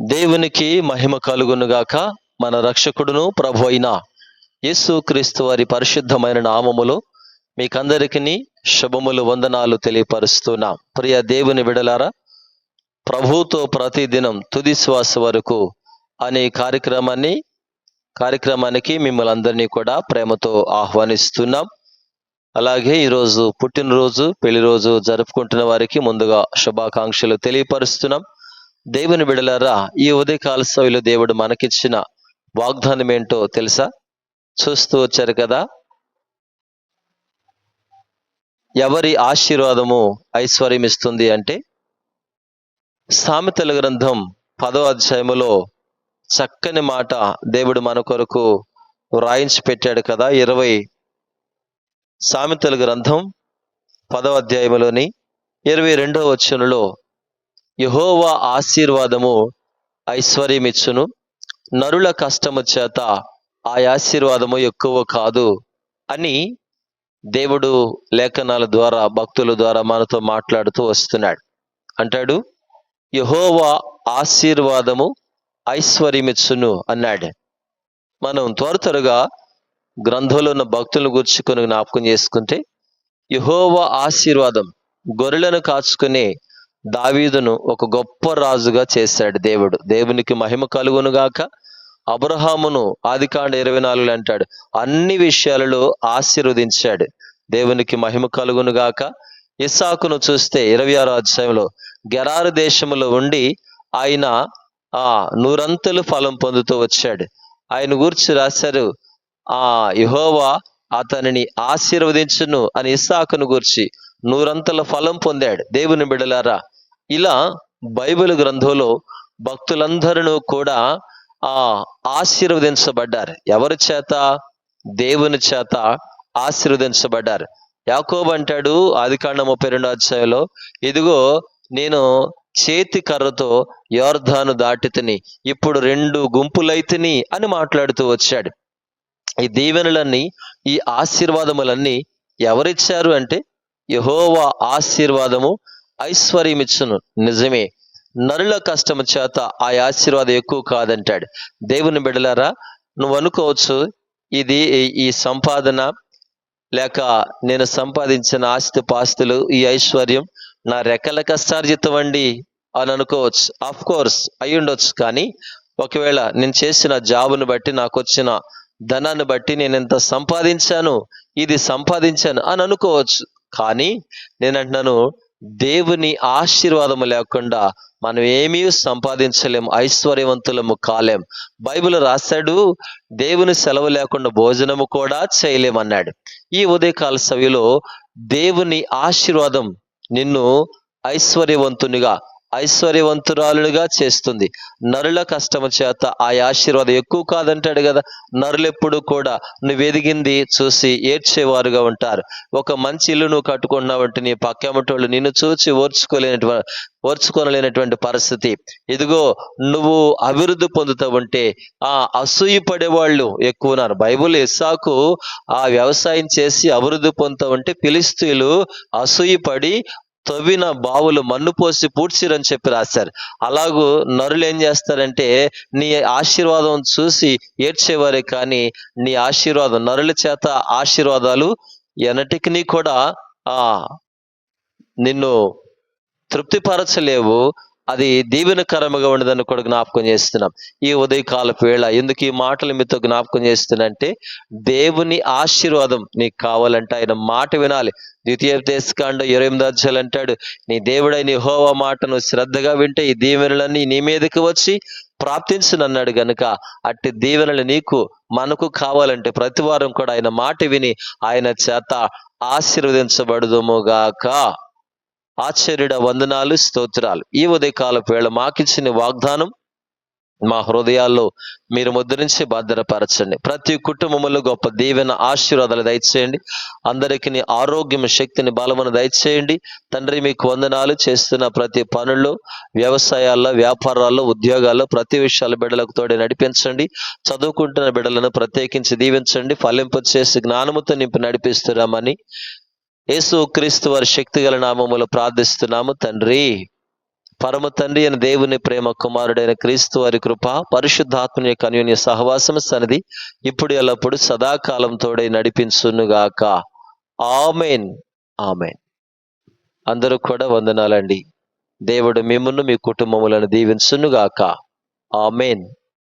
దేవునికి మహిమ కలుగునుగాక మన రక్షకుడును ప్రభు అయిన యేసు క్రీస్తు వారి పరిశుద్ధమైన నామములో మీకందరికీ శుభములు వందనాలు తెలియపరుస్తున్నాం. ప్రియ దేవుని విడలారా ప్రభుతో ప్రతిదినం తుది శ్వాస వరకు అనే కార్యక్రమాన్ని కార్యక్రమానికి మిమ్మల్ని అందరినీ కూడా ప్రేమతో ఆహ్వానిస్తున్నాం. అలాగే ఈరోజు పుట్టినరోజు పెళ్ళి రోజు జరుపుకుంటున్న వారికి ముందుగా శుభాకాంక్షలు తెలియపరుస్తున్నాం. దేవుని బిడలారా ఈ ఉదయకాల సమయంలో దేవుడు మనకిచ్చిన వాగ్దానం ఏంటో తెలుసా? చూస్తూ వచ్చారు కదా? ఎవరి ఆశీర్వాదము ఐశ్వర్యం ఇస్తుంది అంటే సామెతల గ్రంథం పదో అధ్యాయములో చక్కని మాట దేవుడు మన కొరకు వ్రాయించి పెట్టాడు కదా ఇరవై సామెతల గ్రంథం పదో అధ్యాయములోని ఇరవై రెండవ వచనంలో యహోవా ఆశీర్వాదము ఐశ్వర్యమిచ్చును. నరుల కష్టము చేత ఆ ఆశీర్వాదము ఎక్కువ కాదు అని దేవుడు లేఖనాల ద్వారా భక్తుల ద్వారా మనతో మాట్లాడుతూ వస్తున్నాడు. అంటాడు యహోవా ఆశీర్వాదము ఐశ్వర్యమిచ్చును అన్నాడు. మనం త్వర త్వరగా గ్రంథంలో ఉన్న భక్తులను గుర్చుకొని జ్ఞాపకం చేసుకుంటే యహోవా ఆశీర్వాదం గొర్రెలను కాచుకునే దావీదును ఒక గొప్ప రాజుగా చేశాడు దేవుడు. దేవునికి మహిమ కలుగును గాక. అబ్రహామును ఆదికాండ ఇరవై నాలుగులో అంటాడు. అన్ని విషయాలలో ఆశీర్వదించాడు. దేవునికి మహిమ కలుగును గాక. ఇస్సాకును చూస్తే ఇరవై ఆరో అధ్యాయంలో గెరారు దేశములో ఉండి ఆయన ఆ నూరంతలు ఫలం పొందుతూ వచ్చాడు. ఆయన గురించి రాశారు ఆ యహోవా అతనిని ఆశీర్వదించును అని ఇస్సాకును గురించి నూరంతల ఫలం పొందాడు. దేవుని బిడలారా ఇలా బైబిల్ గ్రంథంలో భక్తులందరూ కూడా ఆ ఆశీర్వదించబడ్డారు. ఎవరి చేత? దేవుని చేత ఆశీర్వదించబడ్డారు. యాకోబు అంటాడు ఆదికాండ ముప్పై రెండో అధ్యాయంలో ఇదిగో నేను చేతి కర్రతో యోర్ధాను దాటితిని ఇప్పుడు రెండు గుంపులైతిని అని మాట్లాడుతూ వచ్చాడు. ఈ దీవెనలన్నీ ఈ ఆశీర్వాదములన్నీ ఎవరిచ్చారు అంటే యహోవా ఆశీర్వాదము ఐశ్వర్యమిచ్చును. నిజమే నరుల కష్టము చేత ఆ ఆశీర్వాదం ఎక్కువ కాదంటాడు. దేవుని బిడలారా నువ్వు అనుకోవచ్చు ఇది ఈ సంపాదన లేక నేను సంపాదించిన ఆస్తి పాస్తులు ఈ ఐశ్వర్యం నా రెక్కల కష్టార్జితం అండి అని అనుకోవచ్చు. ఆఫ్ కోర్స్ అయి ఉండొచ్చు కానీ ఒకవేళ నేను చేసిన జాబును బట్టి నాకు వచ్చిన ధనాన్ని బట్టి నేను ఎంత సంపాదించాను ఇది సంపాదించాను అని అనుకోవచ్చు. కానీ నేను అంటున్నాను దేవుని ఆశీర్వాదము లేకుండా మనం ఏమీ సంపాదించలేం ఐశ్వర్యవంతులము కాలేం. బైబిల్ రాశాడు దేవుని సెలవు లేకుండా భోజనము కూడా చేయలేమన్నాడు. ఈ ఉదయకాల సవిలో దేవుని ఆశీర్వాదం నిన్ను ఐశ్వర్యవంతునిగా ఐశ్వర్యవంతురాలుగా చేస్తుంది. నరుల కష్టము చేత ఆ ఆశీర్వాదం ఎక్కువ కాదంటాడు కదా. నరులు ఎప్పుడు కూడా నువ్వు ఎదిగింది చూసి ఏడ్చేవారుగా ఉంటారు. ఒక మంచి ఇల్లు నువ్వు కట్టుకున్నావంటే నీ పక్కమటోళ్ళు నిన్ను చూసి ఓర్చుకోలేనటువంటి ఓర్చుకోనలేనటువంటి పరిస్థితి. ఇదిగో నువ్వు అభివృద్ధి పొందుతూ ఉంటే ఆ అసూయ పడేవాళ్ళు ఎక్కువ ఉన్నారు. బైబుల్ ఇస్సాకు ఆ వ్యవసాయం చేసి అభివృద్ధి పొందుతూ ఉంటే పిలిస్తీలు అసూయ పడి తవ్విన బావులు మన్ను పోసి పూడ్చిరని చెప్పి రాశారు. అలాగూ నరులు ఏం చేస్తారంటే నీ ఆశీర్వాదం చూసి ఏడ్చేవారే కానీ నీ ఆశీర్వాదం నరుల చేత ఆశీర్వాదాలు ఎనటికి కూడా ఆ నిన్ను తృప్తిపరచలేవు అది దీవెనకరముగా ఉండదని కూడా జ్ఞాపకం చేస్తున్నాం. ఈ ఉదయకాలపు వేళ ఎందుకు ఈ మాటలు మీతో జ్ఞాపకం చేస్తున్నంటే దేవుని ఆశీర్వాదం నీకు కావాలంటే ఆయన మాట వినాలి. ద్వితీయ దేశకాండ ఇరవై ఎనిమిది అధ్యాయులు అంటాడు నీ దేవుడైన హోవ మాటను శ్రద్ధగా వింటే ఈ దీవెనలన్నీ నీ మీదకి వచ్చి ప్రాప్తించునన్నాడు గనుక అట్టి దీవెనలు నీకు మనకు కావాలంటే ప్రతివారం కూడా ఆయన మాట విని ఆయన చేత ఆశీర్వదించబడుదుముగాక ఆశ్చర్యుడ వందనాలు స్తోత్రాలు. ఈ ఉదయకాలపు వేళ మాకిచ్చిన వాగ్దానం మా హృదయాల్లో మీరు ముద్రించి భద్రపరచండి ప్రతి కుటుంబంలో గొప్ప దీవెన ఆశీర్వాదాలు దయచేయండి. అందరికీ ఆరోగ్యం శక్తిని బలమును దయచేయండి. తండ్రి మీకు వందనాలు. చేస్తున్న ప్రతి పనుల్లో వ్యవసాయాల్లో వ్యాపారాల్లో ఉద్యోగాల్లో ప్రతి విషయాల బిడ్డలకు తోడే నడిపించండి. చదువుకుంటున్న బిడ్డలను ప్రత్యేకించి దీవించండి. ఫలింపు చేసి జ్ఞానముతో నింపి నడిపిస్తున్నామని యేసు క్రీస్తు వారి శక్తి గల నామములు ప్రార్థిస్తున్నాము తండ్రి. పరమ తండ్రి అయిన దేవుని ప్రేమ కుమారుడైన క్రీస్తు వారి కృప పరిశుద్ధాత్మని యొక్క అన్యోన్య సహవాసం సన్నిధి ఇప్పుడు ఎల్లప్పుడు సదాకాలం తోడే నడిపించునుగాక. ఆమెన్. ఆమెన్. అందరూ కూడా వందనాలండి. దేవుడు మిమ్మల్ని మీ కుటుంబములను దీవించునుగాక. ఆమెన్.